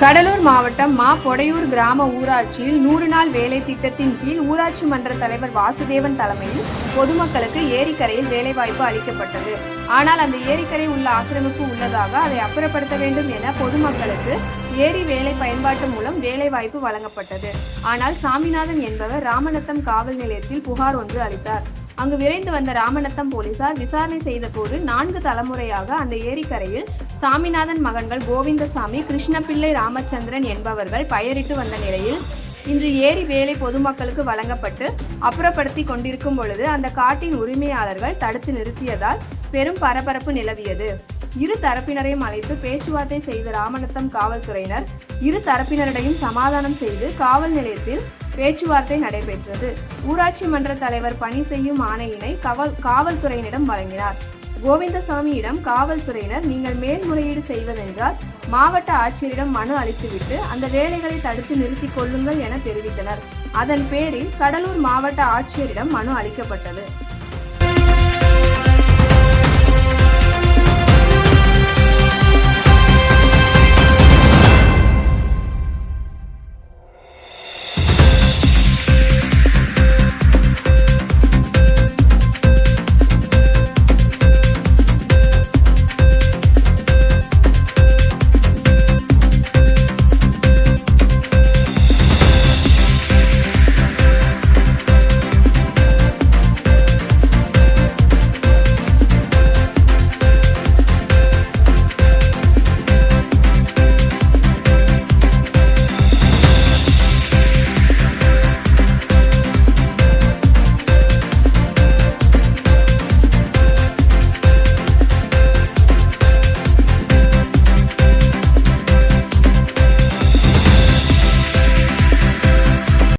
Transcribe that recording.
கடலூர் மாவட்டம் மா பொடையூர் கிராம ஊராட்சியில் நூறு நாள் வேலை திட்டத்தின் கீழ் ஊராட்சி மன்ற தலைவர் வாசுதேவன் தலைமையில் பொதுமக்களுக்கு ஏரிக்கரையில் வேலைவாய்ப்பு அளிக்கப்பட்டது. ஆனால் அந்த ஏரிக்கரை உள்ள ஆக்கிரமிப்பு உள்ளதாக அதை அப்புறப்படுத்த வேண்டும் என பொதுமக்களுக்கு ஏரி வேலை பயன்பாட்டு மூலம் வேலைவாய்ப்பு வழங்கப்பட்டது. ஆனால் சாமிநாதன் என்பவர் ராமநத்தம் காவல் நிலையத்தில் புகார் ஒன்று அளித்தார். அங்கு விரைந்து வந்த ராமநத்தம் போலீசார் விசாரணை செய்தபோது நான்கு தலைமுறையாக அந்த ஏரிக்கரையில் சாமிநாதன் மகன்கள் கோவிந்தசாமி கிருஷ்ணபிள்ளை ராமச்சந்திரன் என்பவர்கள் பயரிட்டு வந்த நிலையில் இன்று ஏரி வேலை பொதுமக்களுக்கு வழங்கப்பட்டு அப்புறப்படுத்தி கொண்டிருக்கும் பொழுது அந்த காட்டின் உரிமையாளர்கள் தடுத்து நிறுத்தியதால் பெரும் பரபரப்பு நிலவியது. இரு தரப்பினரையும் அழைத்து பேச்சுவார்த்தை செய்த ராமநத்தம் காவல்துறையினர் இரு தரப்பினரிடையும் சமாதானம் செய்து காவல் நிலையத்தில் பேச்சுவார்த்தை நடைபெற்றது. ஊராட்சி மன்ற தலைவர் பணி செய்யும் ஆணையினை காவல் காவல்துறையினரிடம் வழங்கினார். கோவிந்தசாமியிடம் காவல்துறையினர் நீங்கள் மேல்முறையீடு செய்வதென்றால் மாவட்ட ஆட்சியரிடம் மனு அளித்துவிட்டு அந்த வேலைகளை தடுத்து நிறுத்திக் கொள்ளுங்கள் என தெரிவித்தனர். அதன் பேரில் கடலூர் மாவட்ட ஆட்சியரிடம் மனு அளிக்கப்பட்டது.